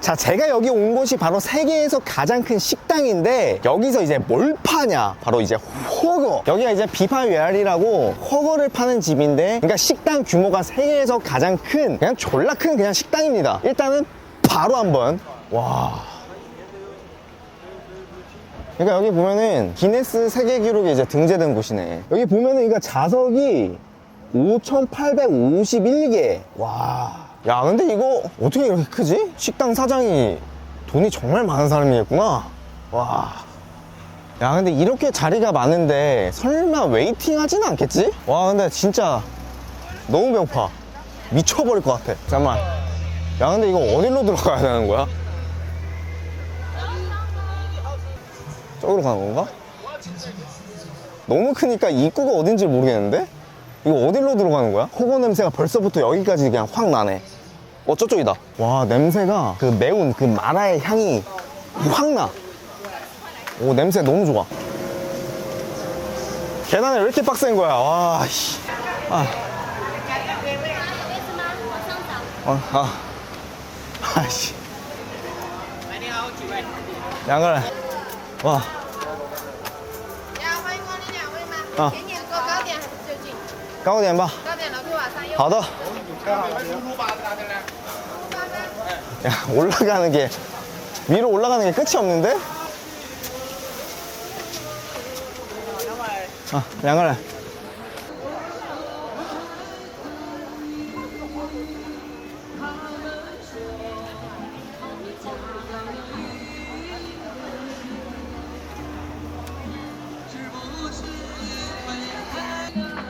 자, 제가 여기 온 곳이 바로 세계에서 가장 큰 식당인데 여기서 이제 뭘 파냐? 바로 이제 허거. 여기가 이제 비파웨알이라고 허거를 파는 집인데 그러니까 식당 규모가 세계에서 가장 큰 그냥 졸라 큰 그냥 식당입니다. 일단은 바로 한번 와. 그러니까 여기 보면은 기네스 세계 기록에 이제 등재된 곳이네. 여기 보면은 이거 자석이 5,851개. 와. 야, 근데 이거 어떻게 이렇게 크지? 식당 사장이 돈이 정말 많은 사람이겠구나. 와. 야, 근데 이렇게 자리가 많은데 설마 웨이팅 하진 않겠지? 와, 근데 진짜 너무 배고파. 미쳐버릴 것 같아. 잠깐만. 야, 근데 이거 어디로 들어가야 되는 거야? 저기로 가는 건가? 너무 크니까 입구가 어딘지 모르겠는데? 이거 어디로 들어가는 거야? 호거 냄새가 벌써부터 여기까지 그냥 확 나네. 어, 저쪽이다. 와, 냄새가 그 매운 그 마라의 향이 확 나. 오, 냄새 너무 좋아. 계단이 왜 이렇게 빡센 거야? 와, 씨. 아. 어, 아. 아씨. 양을. 와. 呀， 近？ 까고 된 봐. 高点的可以往上用。好的. 야, 올라가는 게, 위로 올라가는 게 끝이 없는데? 아, 양을 해.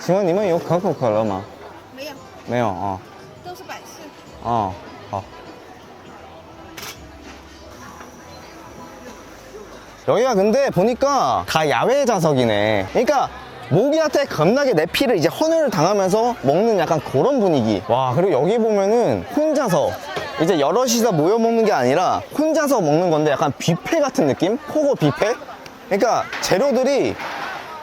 请问你们有可口可乐吗没有，没有哦都是百事。哦好 여기가 근데 보니까 다 야외 좌석이네 그러니까 모기한테 겁나게 내 피를 이제 헌혈을 당하면서 먹는 약간 그런 분위기 와 그리고 여기 보면은 혼자서 이제 여럿이서 모여 먹는 게 아니라 혼자서 먹는 건데 약간 뷔페 같은 느낌? 포고 뷔페? 그러니까 재료들이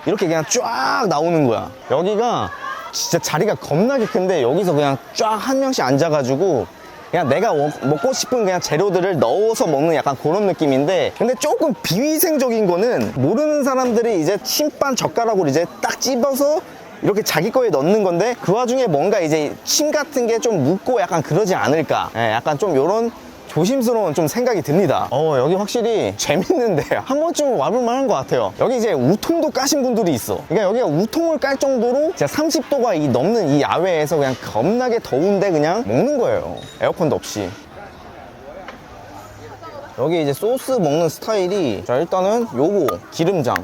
이렇게 그냥 쫙 나오는 거야. 여기가 진짜 자리가 겁나게 큰데 여기서 그냥 쫙 한 명씩 앉아가지고 그냥 내가 먹- 먹고 싶은 그냥 재료들을 넣어서 먹는 약간 그런 느낌인데 근데 조금 비위생적인 거는 모르는 사람들이 이제 침반 젓가락으로 이제 딱 집어서 이렇게 자기 거에 넣는 건데 그 와중에 뭔가 이제 침 같은 게 좀 묻고 약간 그러지 않을까. 예, 약간 좀 요런 조심스러운 좀 생각이 듭니다. 어, 여기 확실히 재밌는데 한 번쯤 와볼 만한 것 같아요. 여기 이제 우통도 까신 분들이 있어. 그러니까 여기가 우통을 깔 정도로 진짜 30도가 이 넘는 이 야외에서 그냥 겁나게 더운데 그냥 먹는 거예요. 에어컨도 없이. 여기 이제 소스 먹는 스타일이 자 일단은 요거 기름장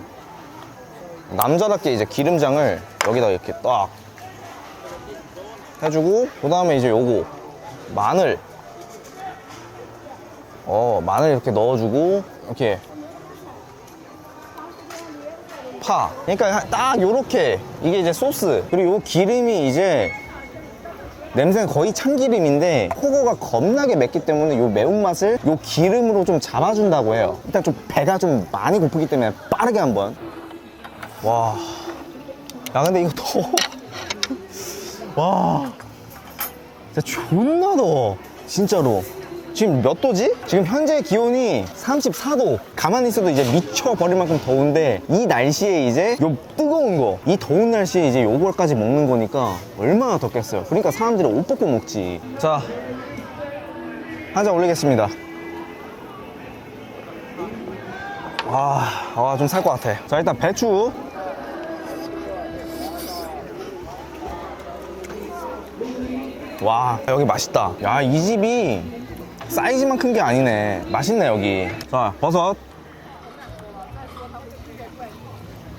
남자답게 이제 기름장을 여기다 이렇게 딱 해주고 그 다음에 이제 요거 마늘 어 마늘 이렇게 넣어주고 이렇게 파 그러니까 딱 요렇게 이게 이제 소스 그리고 요 기름이 이제 냄새는 거의 참기름인데 호거가 겁나게 맵기 때문에 요 매운맛을 요 기름으로 좀 잡아준다고 해요 일단 좀 배가 좀 많이 고프기 때문에 빠르게 한번 와. 야, 근데 이거 더워. 와. 진짜 존나 더워. 진짜로. 지금 몇 도지? 지금 현재 기온이 34도. 가만히 있어도 이제 미쳐버릴 만큼 더운데, 이 날씨에 이제 요 뜨거운 거, 이 더운 날씨에 이제 요걸까지 먹는 거니까 얼마나 덥겠어요. 그러니까 사람들이 옷 벗고 먹지. 자, 한 잔 올리겠습니다. 아, 아, 좀 살 것 같아. 자, 일단 배추. 와, 여기 맛있다. 야, 이 집이 사이즈만 큰 게 아니네. 맛있네, 여기. 자, 버섯.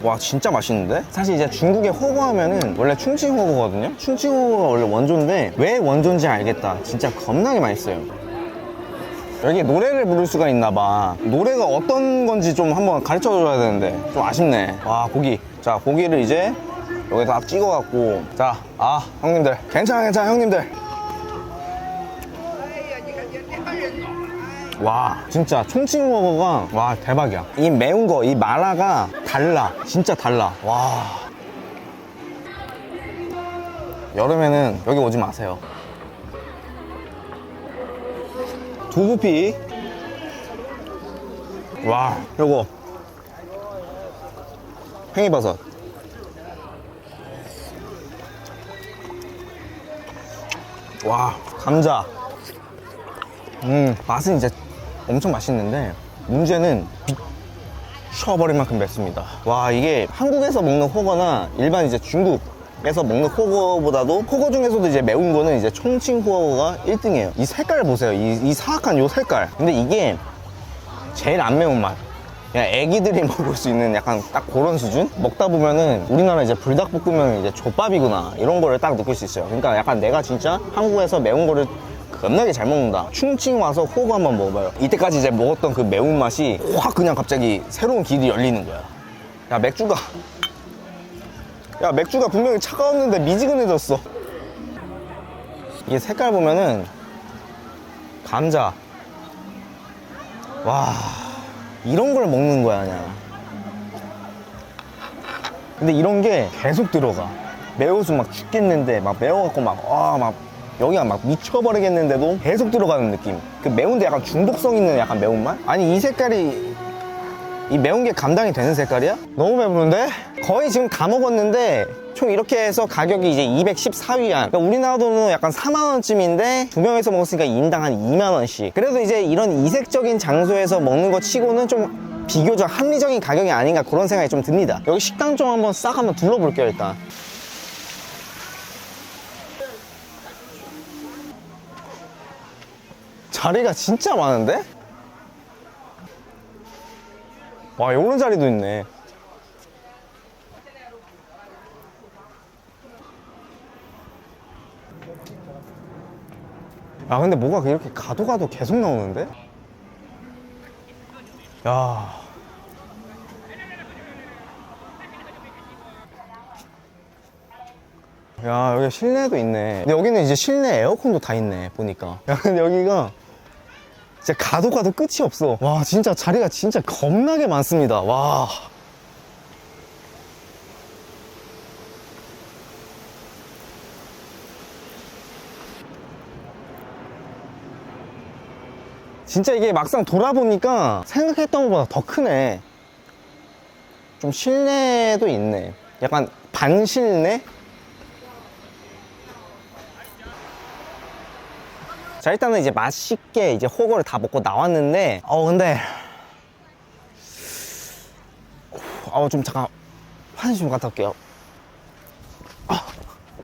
와, 진짜 맛있는데? 사실 이제 중국의 호거 하면은 원래 충칭 호거거든요? 충칭 호거가 원래 원조인데 왜 원조인지 알겠다. 진짜 겁나게 맛있어요. 여기 노래를 부를 수가 있나 봐 노래가 어떤 건지 좀 한번 가르쳐 줘야 되는데 좀 아쉽네 와 고기 자 고기를 이제 여기다 딱 찍어 갖고 자 아 형님들 괜찮아 괜찮아 형님들 와. 진짜 총칭버거가 와 대박이야. 이 매운 거 이 마라가 달라. 진짜 달라. 와. 여름에는 여기 오지 마세요. 두부피. 와 요거. 팽이버섯. 와 감자. 음 맛은 이제 엄청 맛있는데 문제는 미쳐버릴 만큼 맵습니다. 와 이게 한국에서 먹는 호거나 일반 이제 중국 에서 먹는 호거보다도 호거 중에서도 이제 매운 거는 이제 총칭 호거가 1등이에요. 이 색깔 보세요. 이, 이 사악한 요 색깔. 근데 이게 제일 안 매운 맛. 그냥 애기들이 먹을 수 있는 약간 딱 그런 수준? 먹다 보면은 우리나라 이제 불닭볶음면 이제 족밥이구나. 이런 거를 딱 느낄 수 있어요. 그러니까 약간 내가 진짜 한국에서 매운 거를 겁나게 잘 먹는다. 충칭 와서 호거 한번 먹어봐요. 이때까지 이제 먹었던 그 매운맛이 확 그냥 갑자기 새로운 길이 열리는 거야. 야 맥주가. 야 맥주가 분명히 차가웠는데 미지근해졌어. 이게 색깔 보면은 감자. 와 이런 걸 먹는 거야 그냥. 근데 이런 게 계속 들어가. 매워서 막 죽겠는데 막 매워갖고 막 아막 여 기가 막 미쳐버리겠는데도 계속 들어가는 느낌 그 매운데 약간 중독성 있는 약간 매운맛? 아니 이 색깔이 이 매운 게 감당이 되는 색깔이야? 너무 배부른데? 거의 지금 다 먹었는데 총 이렇게 해서 가격이 이제 214위안 그러니까 우리나라 돈으로 약간 4만원쯤인데 두 명에서 먹었으니까 인당 한 2만원씩 그래도 이제 이런 이색적인 장소에서 먹는 거 치고는 좀 비교적 합리적인 가격이 아닌가 그런 생각이 좀 듭니다 여기 식당 좀 한번 싹 한번 둘러볼게요 일단 자리가 진짜 많은데? 와, 요런 자리도 있네. 아, 근데 뭐가 이렇게 가도 가도 계속 나오는데? 야. 야, 여기 실내도 있네. 근데 여기는 이제 실내 에어컨도 다 있네, 보니까. 야, 근데 여기가 진짜 가도 가도 끝이 없어. 와, 진짜 자리가 진짜 겁나게 많습니다. 와. 진짜 이게 막상 돌아보니까 생각했던 것보다 더 크네. 좀 실내도 있네. 약간 반실내? 자 일단은 이제 맛있게 이제 호거를 다 먹고 나왔는데 어 근데 어좀 잠깐 화장실 좀 갔다 올게요